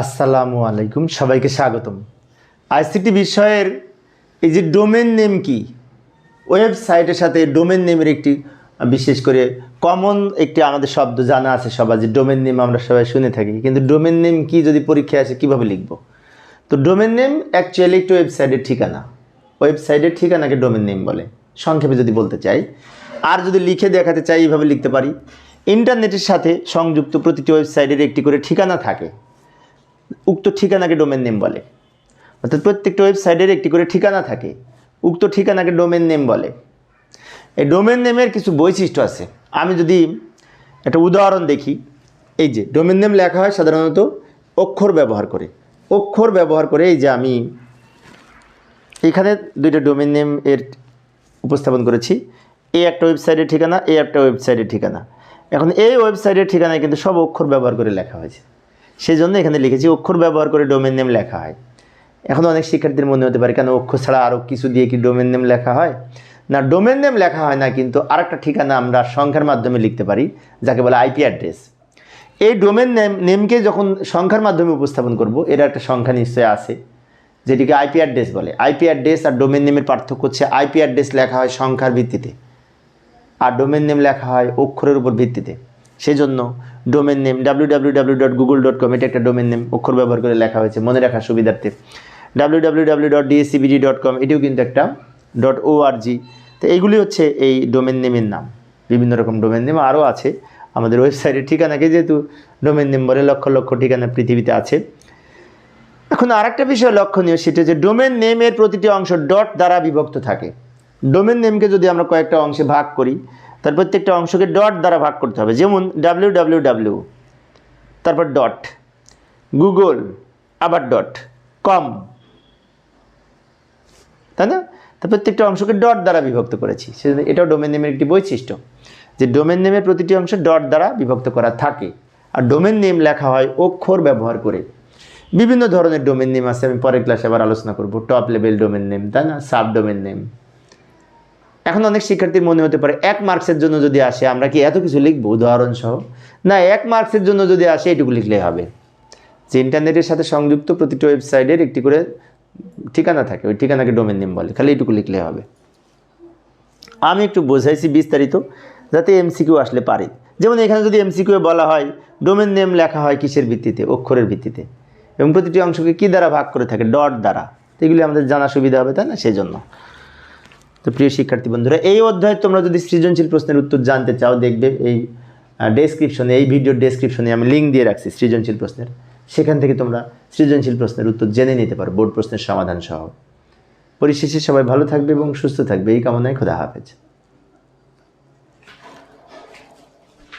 আসসালামু আলাইকুম, সবাইকে স্বাগতম। আইসিটি বিষয়ের এই যে ডোমেন নেম কি, ওয়েবসাইটের সাথে ডোমেন নেমের একটি, বিশেষ করে কমন একটি আমাদের শব্দ জানা আছে সবার, যে ডোমেন নেম আমরা সবাই শুনে থাকি। কিন্তু ডোমেন নেম কি যদি পরীক্ষায় আসে কীভাবে লিখব? তো ডোমেন নেম অ্যাকচুয়ালি একটি ওয়েবসাইটের ঠিকানা। ওয়েবসাইটের ঠিকানাকে ডোমেন নেম বলে। সংক্ষেপে যদি বলতে চাই, আর যদি লিখে দেখাতে চাই, এইভাবে লিখতে পারি। ইন্টারনেটের সাথে সংযুক্ত প্রতিটি ওয়েবসাইটের একটি করে ঠিকানা থাকে। উক্ত ঠিকানাকে ডোমেন নেম বলে। অর্থাৎ প্রত্যেকটা ওয়েবসাইটের একটি করে ঠিকানা থাকে, উক্ত ঠিকানাকে ডোমেন নেম বলে। এই ডোমেন নেমের কিছু বৈশিষ্ট্য আছে। আমি যদি একটা উদাহরণ দেখি, এই যে ডোমেন নেম লেখা হয় সাধারণত অক্ষর ব্যবহার করে। অক্ষর ব্যবহার করে এই যে আমি এখানে দুইটা ডোমেন নেম এর উপস্থাপন করেছি। এই একটা ওয়েবসাইটের ঠিকানা এই একটা ওয়েবসাইটের ঠিকানা। এখন এই ওয়েবসাইটের ঠিকানায় কিন্তু সব অক্ষর ব্যবহার করে লেখা হয়েছে। সেই জন্য এখানে লিখেছি অক্ষর ব্যবহার করে ডোমেন নেম লেখা হয়। এখন অনেক শিক্ষার্থীর মনে হতে পারে, কেন অক্ষর ছাড়া আরও কিছু দিয়ে কি ডোমেন নেম লেখা হয়? না ডোমেন নেম লেখা হয় না, কিন্তু আরেকটা ঠিকানা আমরা সংখ্যার মাধ্যমে লিখতে পারি, যাকে বলে আইপি অ্যাড্রেস এই ডোমেন নেম নেমকে যখন সংখ্যার মাধ্যমে উপস্থাপন করব, এর একটা সংখ্যা নিশ্চয় আছে, যেটিকে আইপি অ্যাড্রেস বলে। আইপি অ্যাড্রেস আর ডোমেন নেমের পার্থক্য হচ্ছে আইপি অ্যাড্রেস লেখা হয় সংখ্যার ভিত্তিতে, আর ডোমেন নেম লেখা হয় অক্ষরের উপর ভিত্তিতে। সেই জন্য domain name W W W dot Google dot com এটা একটা ডোমেন নেম অক্ষর ব্যবহার করে লেখা হয়েছে, মনে রাখার সুবিধার্থে। W W W dot DSCBD dot com এটিও কিন্তু একটা ডট ও আর জি তো এইগুলি হচ্ছে এই ডোমেন নেমের নাম। বিভিন্ন রকম ডোমেন নেম আরও আছে। আমাদের ওয়েবসাইটের ঠিকানাকে যেহেতু ডোমেন নেম বলে লক্ষ লক্ষ ঠিকানা পৃথিবীতে আছে। এখন আরেকটা বিষয় লক্ষণীয়, সেটা যে ডোমেন নেমের প্রতিটি অংশ ডট দ্বারা বিভক্ত থাকে। ডোমেন নেমকে যদি আমরা কয়েকটা অংশে ভাগ করি তার প্রত্যেকটা অংশকে ডট দ্বারা ভাগ করতে হবে। যেমন ডাব্লিউ ডাব্লিউ ডাব্লিউ তারপর ডট গুগল আবার ডট কম তাই না? তা প্রত্যেকটা অংশকে ডট দ্বারা বিভক্ত করেছি। সেজন্য এটাও ডোমেন নেমের একটি বৈশিষ্ট্য, যে ডোমেন নেমের প্রতিটি অংশ ডট দ্বারা বিভক্ত করা থাকে। আর ডোমেন নেম লেখা হয় অক্ষর ব্যবহার করে। বিভিন্ন ধরনের ডোমেন নেম আছে, আমি পরের ক্লাসে আবার আলোচনা করব। টপ লেভেল ডোমেন নেম তাই না? সাব ডোমেন নেম এখন অনেক শিক্ষার্থীর মনে হতে পারে, এক মার্কসের জন্য যদি আসে, আমরা কি এত কিছু লিখব? উদাহরণ সহ না, এক মার্কসের জন্য যদি আসে, এটুকু লিখলে হবে। যে ইন্টারনেটের সাথে সংযুক্ত প্রতিটি ওয়েবসাইটের একটি করে ঠিকানা থাকে, ওই ঠিকানাকে ডোমেন নেম বলে, খালি এটুকু লিখলে হবে। আমি একটু বোঝাইছি বিস্তারিত, যাতে এমসিকিউ আসলে পারে। যেমন এখানে যদি এমসিকিউ বলা হয় ডোমেন নেম লেখা হয় কিসের ভিত্তিতে? অক্ষরের ভিত্তিতে। এবং প্রতিটি অংশকে কী দ্বারা ভাগ করে থাকে? ডট দ্বারা। এগুলি আমাদের জানা সুবিধা হবে, তাই না? সেই জন্য তো প্রিয় শিক্ষার্থী বন্ধুরা, এই অধ্যায়ে তোমরা যদি সৃজনশীল প্রশ্নের উত্তর জানতে চাও, দেখবে এই ডেসক্রিপশনে এই ভিডিওর ডেসক্রিপশনে আমি লিঙ্ক দিয়ে রাখছি সৃজনশীল প্রশ্নের। সেখান থেকে তোমরা সৃজনশীল প্রশ্নের উত্তর জেনে নিতে পারো বোর্ড প্রশ্নের সমাধান সহ। পরিশেষে সবাই ভালো থাকবে এবং সুস্থ থাকবে। এই কামনায় খোদা হাফেজ।